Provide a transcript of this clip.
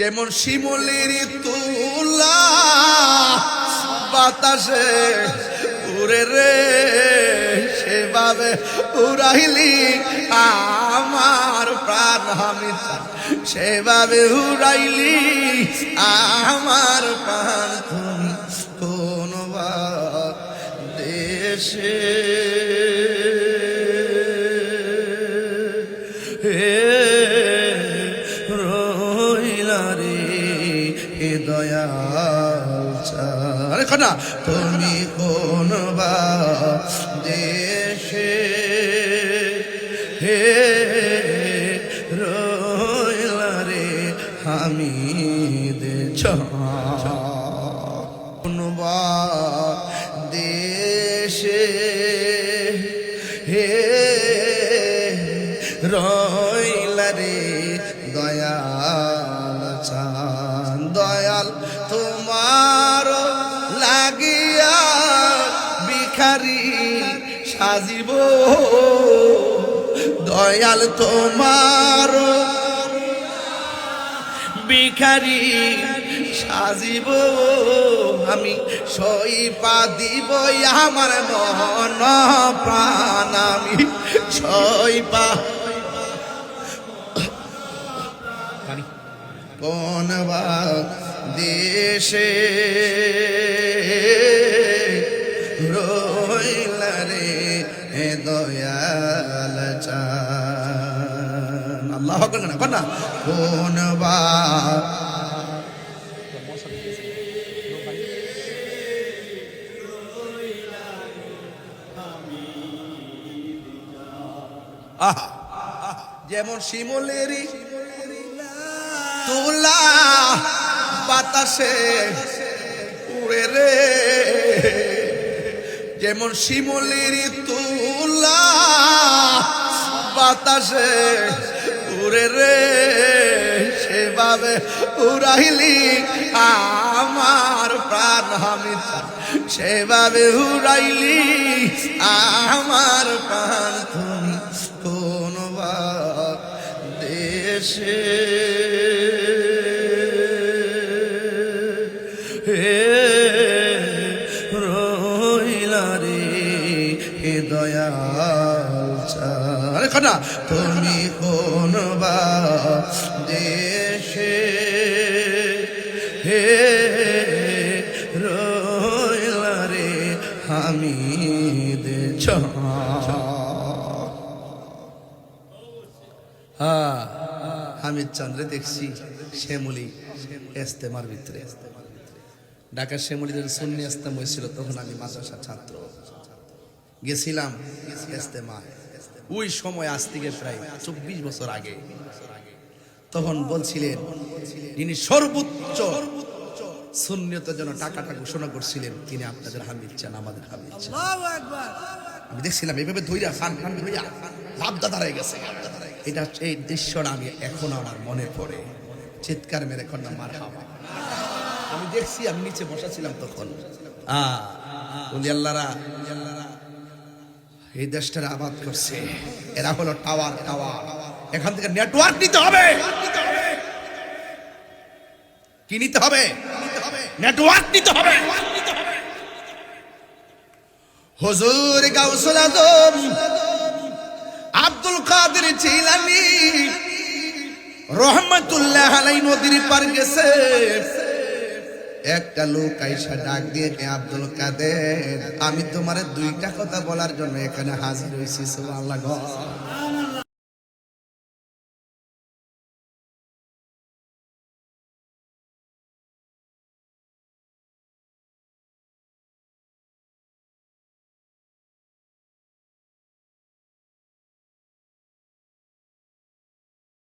যেমন শিমলির তুলা, বাতাসে উড়ে রে, সেভাবে উড়াইলি আমার প্রাণ আমি সেভাবে উড়াইলি আমার প্রাণ তুমি দেশে। হে দয়াল আরে খনা তুমি কোন দেশে হে রইলা রে আমি দেছ কোন দেশে হে রইলা রে দয়াল সাজিব। দয়াল তোমার ভিখারি সাজিব। আমি সইপা দিব আমার মন প্রাণ। আমি সইপা কোন দেশে দয়াল চান। আল্লাহ না কন্যা কোন যেমন শিমলেরই তুলা বাতাসে উড়ে রে, যেমন শিমলির তুলা বাতাসে উড়ে রে, সেভাবে উড়াইলি আমার প্রাণ, আমি সেভাবে উড়াইলি আমার প্রাণ। তুমি কোন দেশে হে রইলা হে দয়াল। খনা তুমি কোন দেশে হে রে আমি দেছ হ্যাঁ হামিদ চন্দ্রে দেখছি শ্যামলি এস্তেমার ভিতরে। ঢাকার শ্যামলিদের শূন্য ইস্তেম হয়েছিল তখন আমি মাদ্রাসা ছাত্র। গেছিলাম ইস্তেমা ওই সময় আজ থেকে প্রায় চব্বিশ বছর আগে। তখন বলছিলেন যিনি সর্বোচ্চ শূন্যতার জন্য টাকাটা ঘোষণা করছিলেন তিনি আপনাদের হামিদ চান আমাদের হামিদ চান। আমি দেখছিলাম এইভাবে ধৈরা ফান ফান ধৈরা লাভদা দাঁড়ায় গেছে। এটা এই দৃশ্যটা আমি এখন আমার মনে পড়ে। চিৎকার মেরে কন্যা মার হাওয়া আমি দেখছি আমি নিচে বসা ছিলাম তখন। আহ, উলি আল্লাহরা এই দেশটার আবাদ করছে। এরা হলো টাওয়ার টাওয়ার। এখান থেকে নেটওয়ার্ক নিতে হবে। কি নিতে হবে? নেটওয়ার্ক নিতে হবে। হুজুর গাউসুল আজম, আব্দুল কাদের জিলানি রহমতুল্লাহ আলাই নদীর পার গেছে। একটা লোক আইসা ডাক দিয়ে আব্দুল কাদের, আমি তোমার দুইটা কথা বলার জন্য এখানে হাজির হয়েছি সুবহানাল্লাহ